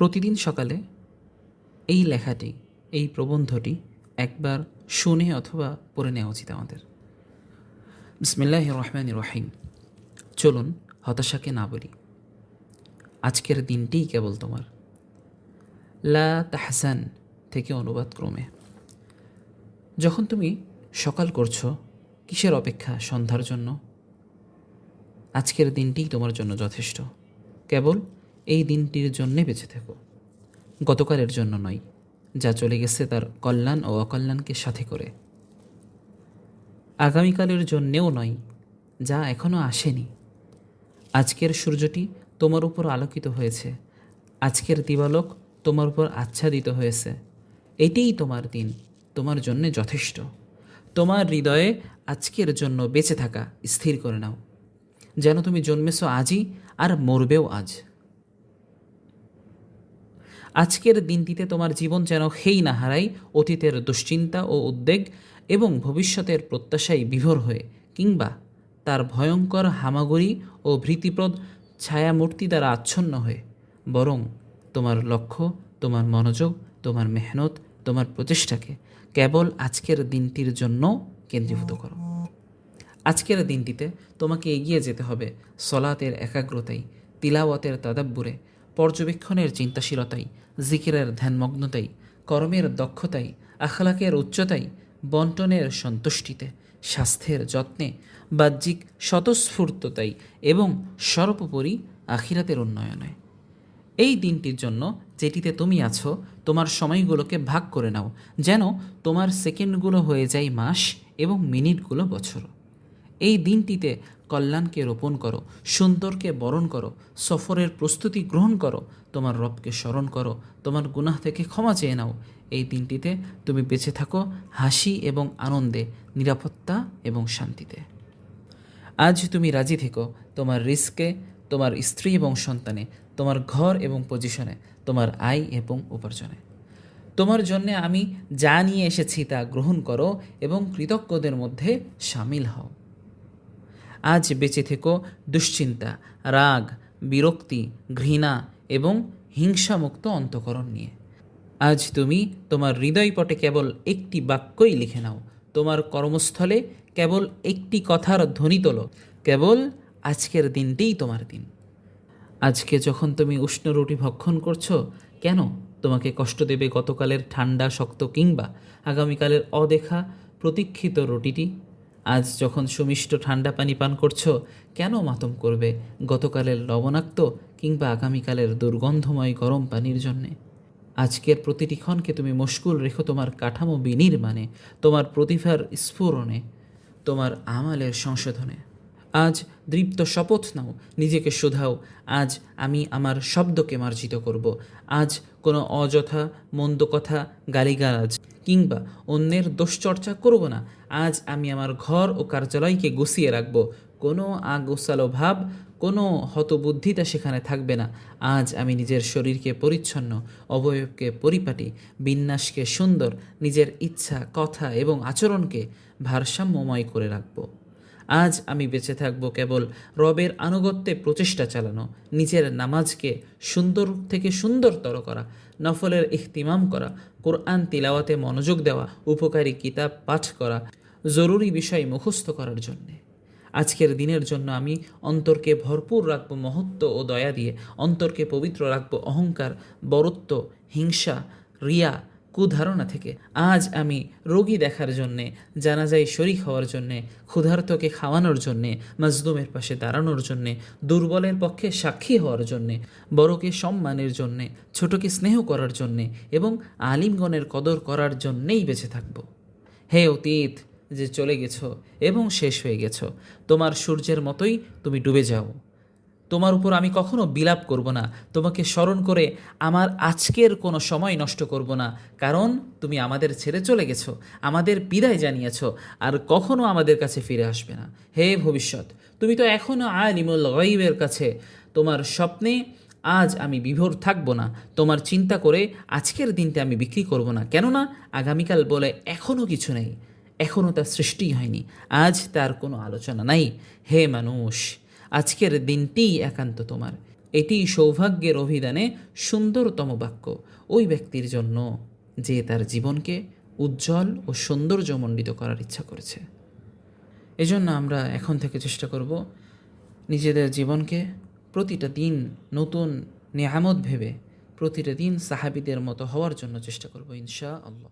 প্রতিদিন সকালে এই লেখাটি, এই প্রবন্ধটি একবার শুনে অথবা পড়ে নেওয়া উচিত আমাদের। বিসমিল্লাহ রহমান রহিম। চলুন হতাশাকে না বলি। আজকের দিনটিই কেবল তোমার। লা তাহসান থেকে অনুবাদ ক্রমে। যখন তুমি সকাল করছ, কিসের অপেক্ষা সন্ধ্যার জন্য? আজকের দিনটিই তোমার জন্য যথেষ্ট। কেবল এই দিনটির জন্যে বেঁচে থেকো। গতকালের জন্য নয়, যা চলে গেছে তার কল্যাণ ও অকল্যাণকে সাথে করে। আগামীকালের জন্যেও নয়, যা এখনও আসেনি। আজকের সূর্যটি তোমার উপর আলোকিত হয়েছে। আজকের দিবালোক তোমার উপর আচ্ছাদিত হয়েছে। এটিই তোমার দিন, তোমার জন্যে যথেষ্ট। তোমার হৃদয়ে আজকের জন্য বেঁচে থাকা, স্থির করে নাও। যেন তুমি জন্মেছো আজই আর মরবেও আজ। আজকের দিনটিতে তোমার জীবন যেন সেই না হারাই, অতীতের দুশ্চিন্তা ও উদ্বেগ এবং ভবিষ্যতের প্রত্যাশায় বিভোর হয়ে, কিংবা তার ভয়ঙ্কর হামাগুড়ি ও ভীতিপ্রদ ছায়ামূর্তি দ্বারা আচ্ছন্ন হয়ে, বরং তোমার লক্ষ্য, তোমার মনোযোগ, তোমার মেহনত, তোমার প্রচেষ্টাকে কেবল আজকের দিনটির জন্য কেন্দ্রীভূত করো। আজকের দিনটিতে তোমাকে এগিয়ে যেতে হবে সলাতের একাগ্রতাই, তিলাওয়াতের তাদাব্বুরে পর্যবেক্ষণের চিন্তাশীলতাই, জিকিরের ধ্যানমগ্নতাই, কর্মের দক্ষতাই, আখলাকের উচ্চতাই, বন্টনের সন্তুষ্টিতে, স্বাস্থ্যের যত্নে, বাহ্যিক স্বতঃস্ফূর্ততাই এবং সর্বোপরি আখিরাতের উন্নয়নে। এই দিনটির জন্য যেটিতে তুমি আছো, তোমার সময়গুলোকে ভাগ করে নাও, যেন তোমার সেকেন্ডগুলো হয়ে যায় মাস এবং মিনিটগুলো বছর। এই দিনটিতে কল্যাণকে রোপণ করো, সুন্দরকে বরণ করো, সফরের প্রস্তুতি গ্রহণ করো, তোমার রবকে স্মরণ করো, তোমার গুনাহ থেকে ক্ষমা চেয়ে নাও। এই দিনটিতে তুমি বেঁচে থাকো হাসি এবং আনন্দে, নিরাপত্তা এবং শান্তিতে। আজ তুমি রাজি থেকো, তোমার রিস্কে তোমার স্ত্রী এবং সন্তানে, তোমার ঘর এবং পজিশনে, তোমার আয় এবং উপার্জনে। তোমার জন্যে আমি যা নিয়ে এসেছি তা গ্রহণ করো এবং কৃতজ্ঞদের মধ্যে সামিল হও। আজ বেঁচে থেকো দুশ্চিন্তা, রাগ, বিরক্তি, ঘৃণা এবং হিংসামুক্ত অন্তকরণ নিয়ে। আজ তুমি তোমার হৃদয়পটে কেবল একটি বাক্যই লিখে নাও। তোমার কর্মস্থলে কেবল একটি কথার ধ্বনি তোলো। কেবল আজকের দিনটিই তোমার দিন। আজকে যখন তুমি উষ্ণ রুটি ভক্ষণ করছ, কেন তোমাকে কষ্ট দেবে গতকালের ঠান্ডা, শক্ত কিংবা আগামীকালের অদেখা, প্রতীক্ষিত রুটিটি? আজ যখন সুমিষ্ট ঠান্ডা পানি পান করছ, কেন মাতম করবে? গতকালের লবণাক্ত কিংবা আগামীকালের দুর্গন্ধময় গরম পানির জন্যে। আজকের প্রতিটি ক্ষণকে তুমি মুশকুল রেখো তোমার কাঠামো বিনির্মাণে, তোমার প্রতিভার স্ফুরণে, তোমার আমালের সংশোধনে। আজ দৃপ্ত শপথ নাও, নিজেকে শোধাও। আজ আমি আমার শব্দকে মার্জিত করব। আজ কোনো অযথা মন্দ কথা গালিগালাজ কিংবা অন্যের দোষচর্চা করব না। আজ আমি আমার ঘর ও কার্যালয়কে গুছিয়ে রাখব। কোনো আগোসালো ভাব, কোনো হতবুদ্ধিতা সেখানে থাকবে না। আজ আমি নিজের শরীরকে পরিচ্ছন্ন, অবয়বকে পরিপাটি, বিন্যাসকে সুন্দর, নিজের ইচ্ছা, কথা এবং আচরণকে ভারসাম্যময় করে রাখব। আজ আমি বেঁচে থাকব কেবল রবের আনুগত্যে প্রচেষ্টা চালানো, নিজের নামাজকে সুন্দর থেকে সুন্দরতর করা নফলের ইহতিমাম করা, কোরআন তিলাওয়াতে মনোযোগ দেওয়া, উপকারী কিতাব পাঠ করা জরুরি বিষয় মুখস্থ করার জন্যে। আজকের দিনের জন্য আমি অন্তরকে ভরপুর রাখব মহত্ব ও দয়া দিয়ে, অন্তরকে পবিত্র রাখব অহংকার, বরত্ব, হিংসা, রিয়া কুধারণা থেকে। আজ আমি রোগী দেখার জন্যে জানাজাই শরিক হওয়ার জন্যে, ক্ষুধার্তকে খাওয়ানোর জন্যে, মাজলুমের পাশে দাঁড়ানোর জন্যে, দুর্বলের পক্ষে সাক্ষী হওয়ার জন্যে, বড়কে সম্মানের জন্যে, ছোটকে স্নেহ করার জন্যে এবং আলিমগণের কদর করার জন্যেই বেঁচে থাকব। হে অতীত, যে চলে গেছো এবং শেষ হয়ে গেছো, তোমার সূর্যের মতোই তুমি ডুবে যাও। তোমার উপর আমি কখনো বিলাপ করব না। তোমাকে স্মরণ করে আমার আজকের কোনো সময় নষ্ট করব না। কারণ তুমি আমাদের ছেড়ে চলে গেছো, আমাদের বিদায় জানিয়েছ, আর কখনো আমাদের কাছে ফিরে আসবে না। হে ভবিষ্যৎ, তুমি তো এখনও আলিমুল গইবের কাছে। তোমার স্বপ্নে আজ আমি বিভোর থাকব না। তোমার চিন্তা করে আজকের দিনটা আমি বিক্রি করব না। কেননা আগামীকাল বলে এখনও কিছু নেই। এখনও তার সৃষ্টি হয়নি। আজ তার কোনো আলোচনা নাই। হে মানুষ আজকের দিনটিই একান্ত তোমার। এটি সৌভাগ্যের অভিধানে সুন্দরতম বাক্য। ওই ব্যক্তির জন্য যে তার জীবনকে উজ্জ্বল ও সৌন্দর্যমণ্ডিত করার ইচ্ছা করেছে। এজন্য আমরা এখন থেকে চেষ্টা করব নিজেদের জীবনকে প্রতিটা দিন নতুন নেয়ামত ভেবে প্রতিটা দিন সাহাবিদের মতো হওয়ার জন্য চেষ্টা করব ইনশা আল্লাহ